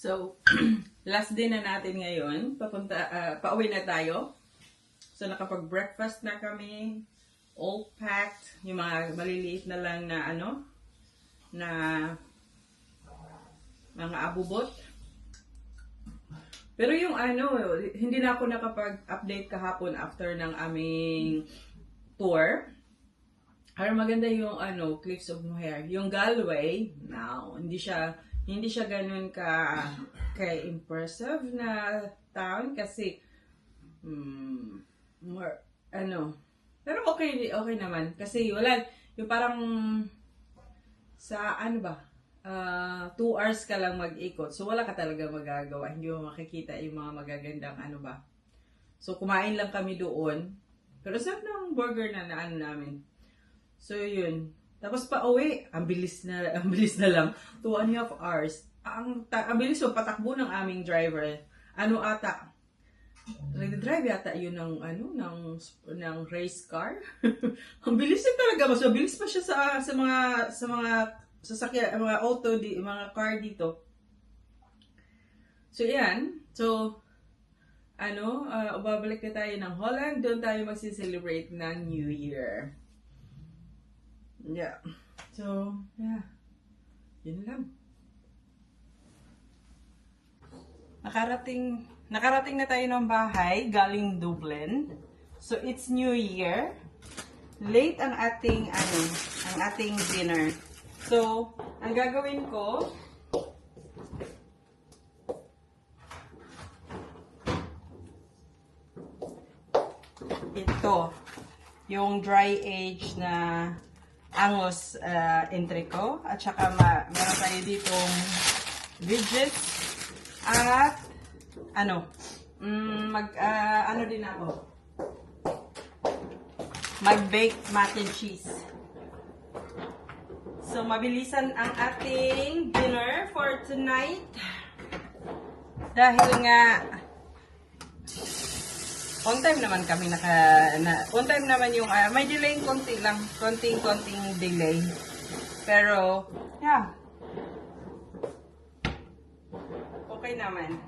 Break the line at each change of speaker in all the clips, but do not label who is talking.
So, last day na natin ngayon. Papunta, ah, pauwi na tayo. So, nakapag-breakfast na kami. All packed. Yung mga maliliit na lang na ano, na mga abubot. Pero yung ano, hindi na ako nakapag-update kahapon after ng aming tour. Pero maganda yung ano, Cliffs of Moher. Yung Galway, now, hindi siya hindi siya ganun ka kay impressive na town kasi hmm, more ano. Pero okay okay naman. Kasi wala yung parang sa ano ba ah, two hours ka lang mag-ikot. So wala ka talaga magagawa. Hindi mo makikita yung mga magagandang ano ba. So kumain lang kami doon. Pero sarap ng burger na naano namin. So, yun. Tapos pa uwi, ang bilis na, ang bilis na lang. Two and a half hours. Ang, ta, ang bilis so, patakbo ng aming driver. Ano ata? Nag-drive yata yun ng, ano, ng, ng race car. ang bilis niya talaga. Mas mabilis pa siya sa, sa mga, sa mga, sasakyan, mga auto, di, mga car dito. So, yan. So, ano, uh, babalik na tayo ng Holland. Doon tayo magsiselebrate ng New Year. Yeah. So, yeah. Yun lang. Nakarating, nakarating na tayo ng bahay galing Dublin. So, it's New Year. Late ang ating, ano, ang ating dinner. So, ang gagawin ko, ito, yung dry age na Angus uh, Entrico. At saka ma meron tayo ditong widgets. At ano, mm, mag, ah, ano din ako, mag-bake mac and cheese. So, mabilisan ang ating dinner for tonight. Dahil nga, on time naman kami naka na, on time naman yung ah, may delay konti lang konting konting delay. Pero yeah. Okay naman.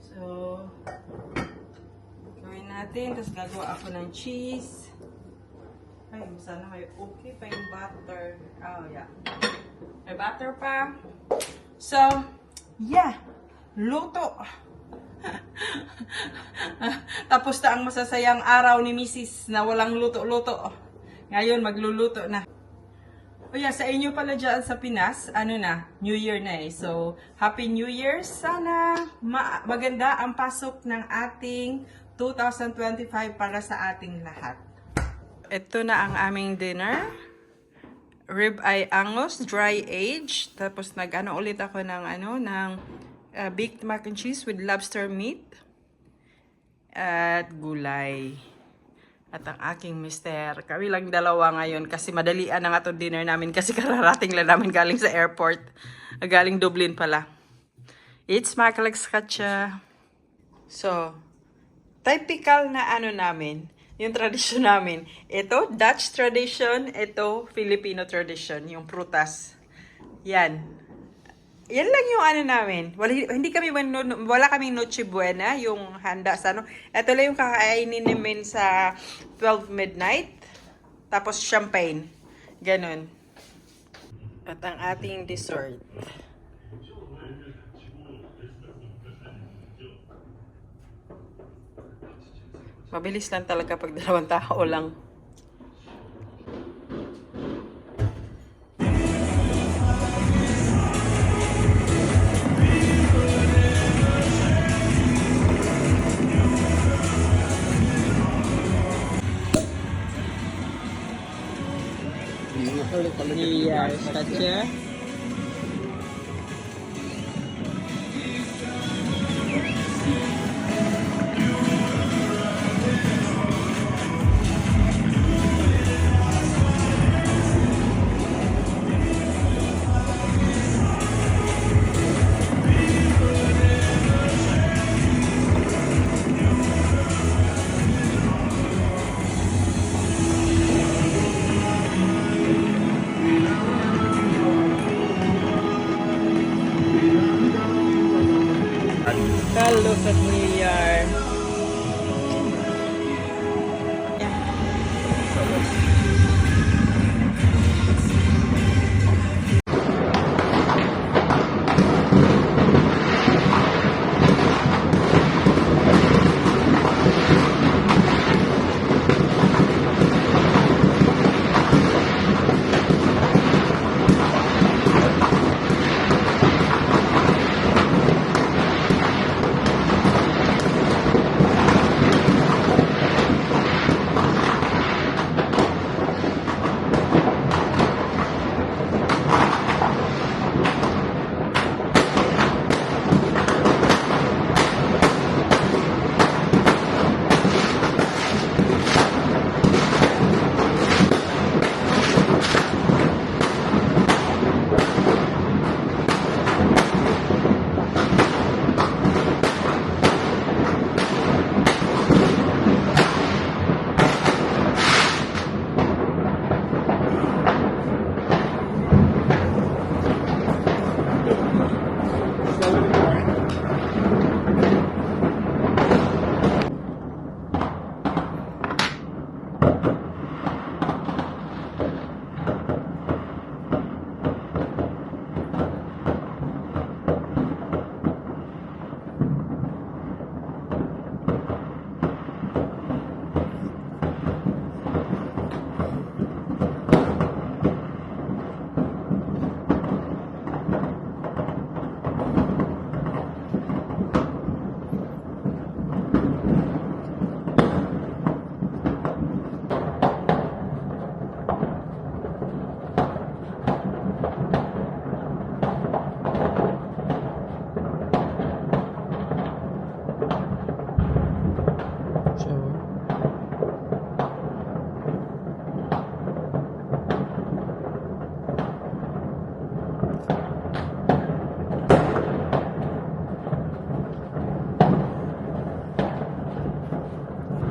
So gawin natin tapos gagawa ako ng cheese. Ay sana may okay pa yung butter. Oh yeah. May butter pa So, yeah. Luto. Tapos na ang masasayang araw ni Mrs. na walang luto-luto. Ngayon, magluluto na. O yeah, sa inyo pala dyan sa Pinas, ano na, New Year na eh. So, Happy New Year. Sana ma- maganda ang pasok ng ating 2025 para sa ating lahat. Ito na ang aming dinner rib eye angus, dry age. Tapos nag-ano ulit ako ng ano, ng uh, baked mac and cheese with lobster meat. At gulay. At ang aking mister. Kami lang dalawa ngayon kasi madalian na nga dinner namin kasi kararating lang namin galing sa airport. Galing Dublin pala. It's Makalex Katcha. So, typical na ano namin, yung tradisyon namin. Ito, Dutch tradition. Ito, Filipino tradition. Yung prutas. Yan. Yan lang yung ano namin. Wala, hindi kami, wala kaming Noche Buena, yung handa sa ano. Ito lang yung kakainin namin sa 12 midnight. Tapos champagne. Ganon. At ang ating dessert. Mabilis lang talaga pag dalawang tao lang. Iya, Carlos at Mayor.